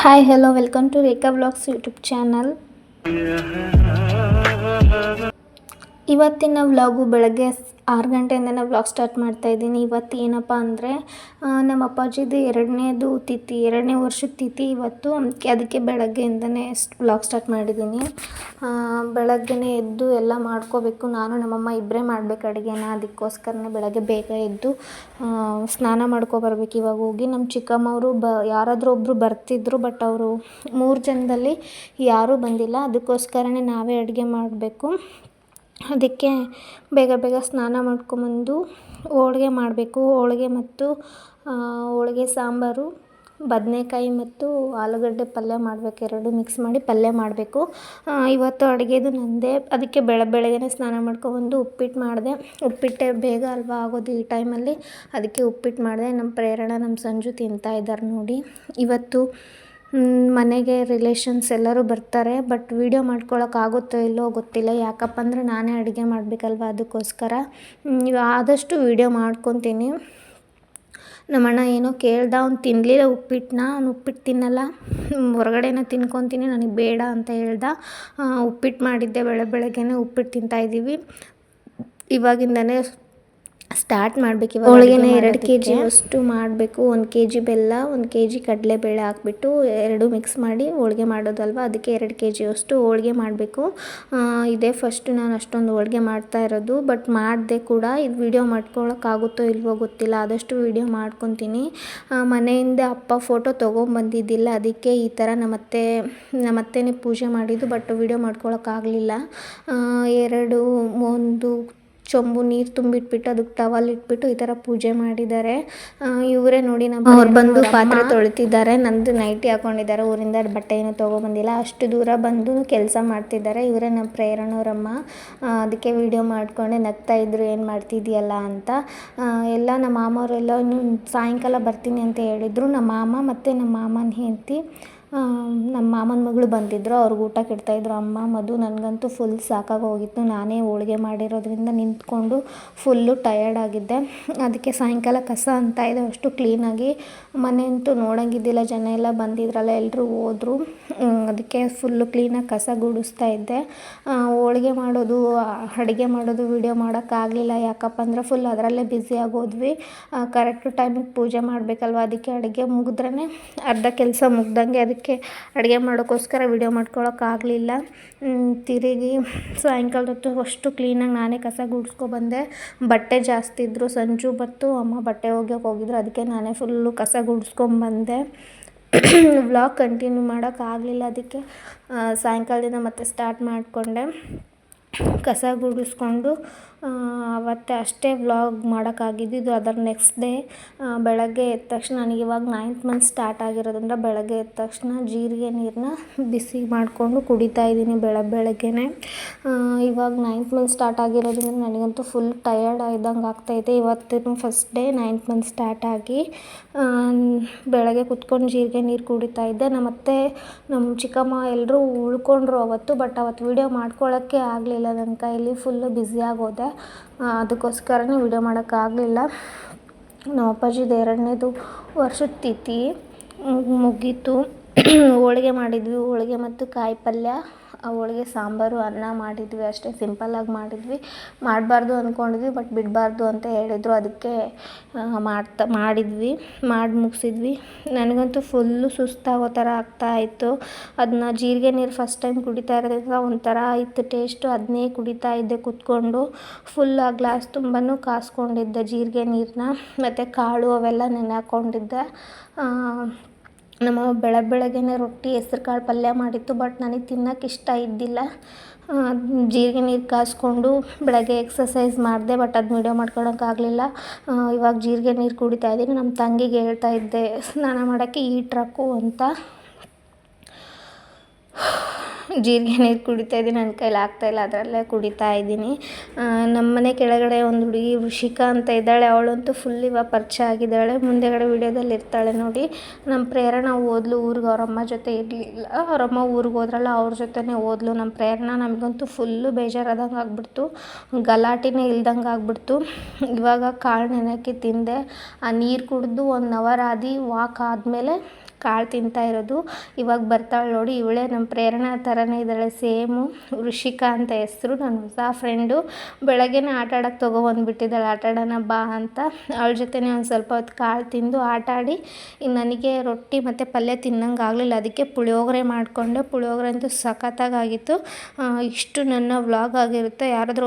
Hi hello welcome to Rekha vlogs YouTube channel ಇವತ್ತಿನ vlog ಬೆಳಗ್ಗೆ ಆರು ಗಂಟೆಯಿಂದನೇ ವ್ಲಾಗ್ ಸ್ಟಾರ್ಟ್ ಮಾಡ್ತಾ ಇದ್ದೀನಿ. ಇವತ್ತು ಏನಪ್ಪ ಅಂದರೆ ನಮ್ಮ ಅಪ್ಪಾಜಿದು ಎರಡನೇದು ತಿಥಿ, ಎರಡನೇ ವರ್ಷದ ತಿಥಿ ಇವತ್ತು. ಅದಕ್ಕೆ ಬೆಳಗ್ಗೆಯಿಂದನೇ ವ್ಲಾಗ್ ಸ್ಟಾರ್ಟ್ ಮಾಡಿದ್ದೀನಿ. ಬೆಳಗ್ಗೆನೇ ಎದ್ದು ಎಲ್ಲ ಮಾಡ್ಕೋಬೇಕು. ನಾನು, ನಮ್ಮಮ್ಮ ಇಬ್ಬರೇ ಮಾಡಬೇಕು ಅಡುಗೆನ. ಅದಕ್ಕೋಸ್ಕರನೇ ಬೆಳಗ್ಗೆ ಬೇಗ ಎದ್ದು ಸ್ನಾನ ಮಾಡ್ಕೊಬರ್ಬೇಕು. ಇವಾಗ ಹೋಗಿ ನಮ್ಮ ಚಿಕ್ಕಮ್ಮವರು ಬ, ಯಾರಾದರೂ ಒಬ್ಬರು ಬರ್ತಿದ್ರು ಬಟ್ ಅವರು ಮೂರು ಜನದಲ್ಲಿ ಯಾರೂ ಬಂದಿಲ್ಲ. ಅದಕ್ಕೋಸ್ಕರನೇ ನಾವೇ ಅಡುಗೆ ಮಾಡಬೇಕು. ಅದಕ್ಕೆ ಬೇಗ ಬೇಗ ಸ್ನಾನ ಮಾಡ್ಕೊಂಬಂದು ಹೋಳ್ಗೆ ಮಾಡಬೇಕು. ಹೋಳ್ಗೆ ಮತ್ತು ಹೋಳ್ಗೆ ಸಾಂಬಾರು, ಬದನೇಕಾಯಿ ಮತ್ತು ಆಲೂಗಡ್ಡೆ ಪಲ್ಯ ಮಾಡಬೇಕು. ಎರಡು ಮಿಕ್ಸ್ ಮಾಡಿ ಪಲ್ಯ ಮಾಡಬೇಕು. ಇವತ್ತು ಅಡುಗೆದು ನಂದೇ. ಅದಕ್ಕೆ ಬೆಳ, ಬೆಳಗ್ಗೆನೇ ಸ್ನಾನ ಮಾಡ್ಕೊಬಂದು ಉಪ್ಪಿಟ್ಟು ಮಾಡಿದೆ. ಉಪ್ಪಿಟ್ಟೆ ಬೇಗ ಅಲ್ವಾ ಆಗೋದು ಈ ಟೈಮಲ್ಲಿ. ಅದಕ್ಕೆ ಉಪ್ಪಿಟ್ಟು ಮಾಡಿದೆ. ನಮ್ಮ ಪ್ರೇರಣ ನಮ್ಮ ಸಂಜು ತಿಂತಾ ಇದ್ದಾರೆ ನೋಡಿ. ಇವತ್ತು ಮನೆಗೆ ರಿಲೇಷನ್ಸ್ ಎಲ್ಲರೂ ಬರ್ತಾರೆ ಬಟ್ ವೀಡಿಯೋ ಮಾಡ್ಕೊಳ್ಳೋಕ್ಕಾಗುತ್ತೋ ಇಲ್ಲೋ ಗೊತ್ತಿಲ್ಲ. ಯಾಕಪ್ಪ ಅಂದರೆ ನಾನೇ ಅಡುಗೆ ಮಾಡಬೇಕಲ್ವ ಅದಕ್ಕೋಸ್ಕರ. ಆದಷ್ಟು ವೀಡಿಯೋ ಮಾಡ್ಕೊತೀನಿ. ನಮ್ಮಣ್ಣ ಏನೋ ಕೇಳ್ದ, ಅವ್ನು ತಿನ್ನಲಿಲ್ಲ ಉಪ್ಪಿಟ್ಟನ್ನ ಅವ್ನು ಉಪ್ಪಿಟ್ಟು ತಿನ್ನಲ್ಲ. ಹೊರಗಡೆನೇ ತಿನ್ಕೊತೀನಿ, ನನಗೆ ಬೇಡ ಅಂತ ಹೇಳ್ದ. ಉಪ್ಪಿಟ್ಟು ಮಾಡಿದ್ದೆ ಬೆಳೆ ಬೆಳಗ್ಗೆನೇ ಉಪ್ಪಿಟ್ಟು ತಿಂತಾಯಿದ್ದೀವಿ ಇವಾಗಿಂದನೇ ಸ್ಟಾರ್ಟ್ ಮಾಡಬೇಕು ಇವಾಗ ಹೋಳಿಗೆನ ಎರಡು ಕೆ ಜಿ ಅಷ್ಟು ಮಾಡಬೇಕು. ಒಂದು ಕೆ ಜಿ ಬೆಲ್ಲ ಒಂದು ಕೆ ಜಿ ಕಡಲೆಬೇಳೆ ಹಾಕ್ಬಿಟ್ಟು ಎರಡು ಮಿಕ್ಸ್ ಮಾಡಿ ಹೋಳಿಗೆ ಮಾಡೋದಲ್ವ? ಅದಕ್ಕೆ ಎರಡು ಕೆ ಜಿಯಷ್ಟು ಹೋಳಿಗೆ ಮಾಡಬೇಕು. ಇದೇ ಫಸ್ಟು ನಾನು ಅಷ್ಟೊಂದು ಹೋಳಿಗೆ ಮಾಡ್ತಾ ಇರೋದು. ಬಟ್ ಮಾಡಿದೆ ಕೂಡ ಇದು ವಿಡಿಯೋ ಮಾಡ್ಕೊಳ್ಳೋಕ್ಕಾಗುತ್ತೋ ಇಲ್ವೋ ಗೊತ್ತಿಲ್ಲ. ಆದಷ್ಟು ವಿಡಿಯೋ ಮಾಡ್ಕೊತೀನಿ. ಮನೆಯಿಂದ ಅಪ್ಪ ಫೋಟೋ ತೊಗೊಂಬಂದಿದ್ದಿಲ್ಲ. ಅದಕ್ಕೆ ಈ ಥರ ನಮ್ಮತ್ತೆ ನಮ್ಮತ್ತೆನೇ ಪೂಜೆ ಮಾಡಿದ್ದು. ಬಟ್ ವಿಡಿಯೋ ಮಾಡ್ಕೊಳ್ಳೋಕ್ಕಾಗಲಿಲ್ಲ ಎರಡು ಒಂದು ಚೊಂಬು ನೀರು ತುಂಬಿಟ್ಬಿಟ್ಟು ಅದಕ್ಕೆ ಟವಲ್ ಇಟ್ಬಿಟ್ಟು ಈ ಥರ ಪೂಜೆ ಮಾಡಿದ್ದಾರೆ. ಇವರೇ ನೋಡಿ ನಮ್ಮ ಅವ್ರು ಬಂದು ಪಾತ್ರೆ ತೊಳಿತಿದ್ದಾರೆ ನಂದು ನೈಟಿ ಹಾಕೊಂಡಿದ್ದಾರೆ ಊರಿಂದ ಬಟ್ಟೆ ಏನು ತೊಗೊಬಂದಿಲ್ಲ. ಅಷ್ಟು ದೂರ ಬಂದು ಕೆಲಸ ಮಾಡ್ತಿದ್ದಾರೆ ಇವರೇ ನಮ್ಮ ಪ್ರೇರಣವರಮ್ಮ ಅದಕ್ಕೆ ವಿಡಿಯೋ ಮಾಡ್ಕೊಂಡೆ ನಗ್ತಾ ಇದ್ರು ಏನು ಮಾಡ್ತಿದ್ಯಲ್ಲ ಅಂತ. ಎಲ್ಲ ನಮ್ಮ ಮಾಮವರೆಲ್ಲ ಇನ್ನು ಸಾಯಂಕಾಲ ಬರ್ತೀನಿ ಅಂತ ಹೇಳಿದರು. ನಮ್ಮ ಮಾಮ ಮತ್ತು ನಮ್ಮ ಮಾಮನ ಹೆಂಡತಿ. ನಮ್ಮ ಮಾಮನ ಮಗಳು ಬಂದಿದ್ದರು ಅವ್ರಿಗೆ ಊಟ ಇದ್ರು ಅಮ್ಮ, ಮಧು ನನಗಂತೂ ಫುಲ್ ಸಾಕಾಗಿ ಹೋಗಿತ್ತು. ನಾನೇ ಹೋಳಿಗೆ ಮಾಡಿರೋದ್ರಿಂದ ನಿಂತ್ಕೊಂಡು ಫುಲ್ಲು ಟಯರ್ಡ್ ಆಗಿದ್ದೆ. ಅದಕ್ಕೆ ಸಾಯಂಕಾಲ ಕಸ ಅಂತ ಇದೆ, ಅಷ್ಟು ಕ್ಲೀನಾಗಿ ಮನೆ ಅಂತೂ ನೋಡೋಂಗಿದ್ದಿಲ್ಲ, ಜನ ಎಲ್ಲ ಬಂದಿದ್ರಲ್ಲ ಎಲ್ಲರೂ ಹೋದರು. ಅದಕ್ಕೆ ಫುಲ್ಲು ಕ್ಲೀನಾಗಿ ಕಸ ಗುಡಿಸ್ತಾ ಇದ್ದೆ. ಹೋಳಿಗೆ ಮಾಡೋದು ಅಡುಗೆ ಮಾಡೋದು ವೀಡಿಯೋ ಮಾಡೋಕ್ಕಾಗಲಿಲ್ಲ ಯಾಕಪ್ಪ ಅಂದರೆ ಫುಲ್ ಅದರಲ್ಲೇ ಬ್ಯುಸಿ ಆಗೋದ್ವಿ ಕರೆಕ್ಟ್ ಟೈಮಿಗೆ ಪೂಜೆ ಮಾಡಬೇಕಲ್ವ? ಅದಕ್ಕೆ ಅಡುಗೆ ಮುಗಿದ್ರೇ ಅರ್ಧ ಕೆಲಸ ಮುಗ್ದಂಗೆ ಅದಕ್ಕೆ ಅಡುಗೆ ಮಾಡೋಕ್ಕೋಸ್ಕರ ವೀಡಿಯೋ ಮಾಡ್ಕೊಳ್ಳೋಕ್ಕಾಗಲಿಲ್ಲ ತಿರುಗಿ ಸಾಯಂಕಾಲದ ಹೊತ್ತು ಅಷ್ಟು ಕ್ಲೀನಾಗಿ ನಾನೇ ಕಸ ಗುಡಿಸ್ಕೊಬಂದೆ ಬಟ್ಟೆ ಜಾಸ್ತಿ ಇದ್ದರು ಸಂಜು ಬತ್ತು ಅಮ್ಮ ಬಟ್ಟೆ ಒಗ್ಯೋಕೆ ಹೋಗಿದ್ರು, ಅದಕ್ಕೆ ನಾನೇ ಫುಲ್ಲು ಕಸ ಗುಡಿಸ್ಕೊಂಬಂದೆ ವ್ಲಾಗ್ ಕಂಟಿನ್ಯೂ ಮಾಡೋಕ್ಕಾಗಲಿಲ್ಲ ಅದಕ್ಕೆ ಸಾಯಂಕಾಲದಿಂದ ಮತ್ತೆ ಸ್ಟಾರ್ಟ್ ಮಾಡಿಕೊಂಡೆ. ಕಸ ಗುಡಿಸ್ಕೊಂಡು ಅವತ್ತೇ ಅಷ್ಟೇ ವ್ಲಾಗ್ ಮಾಡೋಕ್ಕಾಗಿದ್ದಿದ್ದು ಅದರ ನೆಕ್ಸ್ಟ್ ಡೇ ಬೆಳಗ್ಗೆ ಎದ್ದ ತಕ್ಷಣ ನನಗೆ ಇವಾಗ ನೈನ್ತ್ ಮಂತ್ ಸ್ಟಾರ್ಟ್ ಆಗಿರೋದ್ರಿಂದ ಬೆಳಗ್ಗೆ ಎದ್ದ ತಕ್ಷಣ ಜೀರಿಗೆ ನೀರನ್ನ ಬಿಸಿ ಮಾಡಿಕೊಂಡು ಕುಡಿತಾ ಇದ್ದೀನಿ ಬೆಳ ಬೆಳಗ್ಗೆನೆ. ಇವಾಗ ನೈನ್ತ್ ಮಂತ್ ಸ್ಟಾರ್ಟ್ ಆಗಿರೋದ್ರಿಂದ ನನಗಂತೂ ಫುಲ್ ಟಯರ್ಡ್ ಆಗಿದ್ದಂಗೆ ಆಗ್ತಾಯಿದೆ ಇವತ್ತಿನ first day ninth month start ಆಗಿ ಬೆಳಗ್ಗೆ ಕುತ್ಕೊಂಡು ಜೀರಿಗೆ ನೀರು ಕುಡಿತಾ ಇದ್ದೆ. ನಮ್ಮತ್ತೆ ನಮ್ಮ ಚಿಕ್ಕಮ್ಮ ಎಲ್ಲರೂ ಉಳ್ಕೊಂಡ್ರು ಅವತ್ತು ಬಟ್ ಅವತ್ತು ವೀಡಿಯೋ ಮಾಡ್ಕೊಳ್ಳೋಕ್ಕೆ ಆಗಲಿಲ್ಲ. ನನ್ನ ಕೈಲಿ ಫುಲ್ಲು ಬ್ಯುಸಿ ಆಗೋದೆ ಆ, ಅದಕ್ಕೋಸ್ಕರನೇ ವಿಡಿಯೋ ಮಾಡೋಕ್ಕಾಗಲಿಲ್ಲ. ನಮ್ಮ ಅಪ್ಪಾಜಿದು ಎರಡನೇದು ವರ್ಷದ ತಿಥಿ. ಮುಗ್- ಮುಗೀತು. ಹೋಳಿಗೆ ಮಾಡಿದ್ವಿ. ಹೋಳಿಗೆ ಮತ್ತು ಕಾಯಿ ಪಲ್ಯ ಹೋಳಿಗೆ ಸಾಂಬಾರು, ಅನ್ನ ಮಾಡಿದ್ವಿ ಅಷ್ಟೇ ಸಿಂಪಲ್ಲಾಗಿ ಮಾಡಿದ್ವಿ. ಮಾಡಬಾರ್ದು ಅಂದ್ಕೊಂಡಿದ್ವಿ ಬಟ್ ಬಿಡಬಾರ್ದು ಅಂತ ಹೇಳಿದರು. ಅದಕ್ಕೆ ಮಾಡ್ತಾ, ಮಾಡಿದ್ವಿ, ಮಾಡಿ ಮುಗಿಸಿದ್ವಿ. ನನಗಂತೂ ಫುಲ್ಲು ಸುಸ್ತಾಗೋ ಥರ ಆಗ್ತಾಯಿತ್ತು ಅದನ್ನ ಜೀರಿಗೆ ನೀರು ಫಸ್ಟ್ ಟೈಮ್ ಕುಡಿತಾ ಇರೋದ್ರಿಂದ ಒಂಥರ ಇತ್ತು ಟೇಸ್ಟು ಅದನ್ನೇ ಕುಡಿತಾ ಇದ್ದೆ ಕುತ್ಕೊಂಡು. ಫುಲ್ ಆ ಗ್ಲಾಸ್ ತುಂಬಾ ಕಾಸ್ಕೊಂಡಿದ್ದೆ ಜೀರಿಗೆ ನೀರನ್ನ ಮತ್ತು ಕಾಳು ಅವೆಲ್ಲ ನೆನೆ ಹಾಕ್ಕೊಂಡಿದ್ದೆ ಆ, ನಮ್ಮ ಬೆಳ ಬೆಳಗ್ಗೆನೇ ರೊಟ್ಟಿ ಹೆಸ್ರು ಕಾಳು ಪಲ್ಯ ಮಾಡಿತ್ತು ಬಟ್ ನನಗೆ ತಿನ್ನೋಕೆ ಇಷ್ಟ ಇದ್ದಿಲ್ಲ. ಜೀರಿಗೆ ನೀರು ಕಾಸ್ಕೊಂಡು ಬೆಳಗ್ಗೆ ಎಕ್ಸಸೈಸ್ ಮಾಡಿದೆ ಬಟ್ ಅದು ವೀಡಿಯೋ ಮಾಡ್ಕೊಳೋಕ್ಕಾಗಲಿಲ್ಲ ಇವಾಗ ಜೀರಿಗೆ ನೀರು ಕುಡಿತಾ ಇದ್ದೀನಿ. ನಮ್ಮ ತಂಗಿಗೆ ಹೇಳ್ತಾ ಇದ್ದೆ ಸ್ನಾನ ಮಾಡೋಕ್ಕೆ ಈ ಟ್ರಕ್ಕು ಅಂತ. ಜೀರಿಗೆ ನೀರು ಕುಡಿತಾ ಇದ್ದೀನಿ, ನನ್ನ ಕೈಲಿ ಆಗ್ತಾಯಿಲ್ಲ ಅದರಲ್ಲೇ ಕುಡಿತಾ ಇದ್ದೀನಿ. ನಮ್ಮ ಮನೆ ಕೆಳಗಡೆ ಒಂದು ಹುಡುಗಿ ಋಷಿಕಾ ಅಂತ ಇದ್ದಾಳೆ, ಅವಳಂತೂ ಫುಲ್ ಇವಾಗ ಪರಿಚಯ ಆಗಿದ್ದಾಳೆ. ಮುಂದೆಗಡೆ ವಿಡಿಯೋದಲ್ಲಿ ಇರ್ತಾಳೆ ನೋಡಿ. ನಮ್ಮ ಪ್ರೇರಣಾ ಓದ್ಲು ಊರಿಗೆ, ಅವರಮ್ಮ ಜೊತೆ ಇರಲಿಲ್ಲ. ಅವರಮ್ಮ ಊರಿಗೆ ಹೋದ್ರಲ್ಲ, ಅವ್ರ ಜೊತೆನೇ ಓದ್ಲು ನಮ್ಮ ಪ್ರೇರಣಾ. ನಮಗಂತೂ ಫುಲ್ಲು ಬೇಜಾರಾದಂಗೆ ಆಗ್ಬಿಡ್ತು. ಗಲಾಟೆನೇ ಇಲ್ದಂಗೆ ಆಗ್ಬಿಡ್ತು. ಇವಾಗ ಕಾಳು ನೆನೆಕ್ಕೆ ತಿಂದೆ. ಆ ನೀರು ಕುಡಿದು ಒನ್ ಅವರ್ ಆದಿ ವಾಕ್ ಆದಮೇಲೆ ಕಾಳು ತಿಂತಾ ಇರೋದು. ಇವಾಗ ಬರ್ತಾಳೆ ನೋಡಿ, ಇವಳೇ ನಮ್ಮ ಪ್ರೇರಣಾ ಥರನೇ ಇದ್ದಾಳೆ. ಸೇಮು ಋಷಿಕಾ ಅಂತ ಹೆಸರು ನನ್ನ ಹೊಸ ಫ್ರೆಂಡು ಬೆಳಗ್ಗೆನೇ ಆಟ ಆಡೋಕೆ ತೊಗೊಬಂದ್ಬಿಟ್ಟಿದ್ದಾಳೆ ಆಟ ಆಡೋಣ ಬಾ ಅಂತ. ಅವಳ ಜೊತೆನೇ ಒಂದು ಸ್ವಲ್ಪ ಹೊತ್ತು ಕಾಳು ತಿಂದು ಆಟ ಆಡಿ ನನಗೆ ರೊಟ್ಟಿ ಮತ್ತು ಪಲ್ಯ ತಿನ್ನಂಗೆ ಆಗಲಿಲ್ಲ. ಅದಕ್ಕೆ ಪುಳಿಯೋಗರೆ ಮಾಡಿಕೊಂಡೆ. ಪುಳಿಯೋಗರೆ ಅಂತೂ ಸಖತ್ತಾಗಿತ್ತು ಇಷ್ಟು ನನ್ನ ವ್ಲಾಗ್ ಆಗಿರುತ್ತೆ. ಯಾರಾದರೂ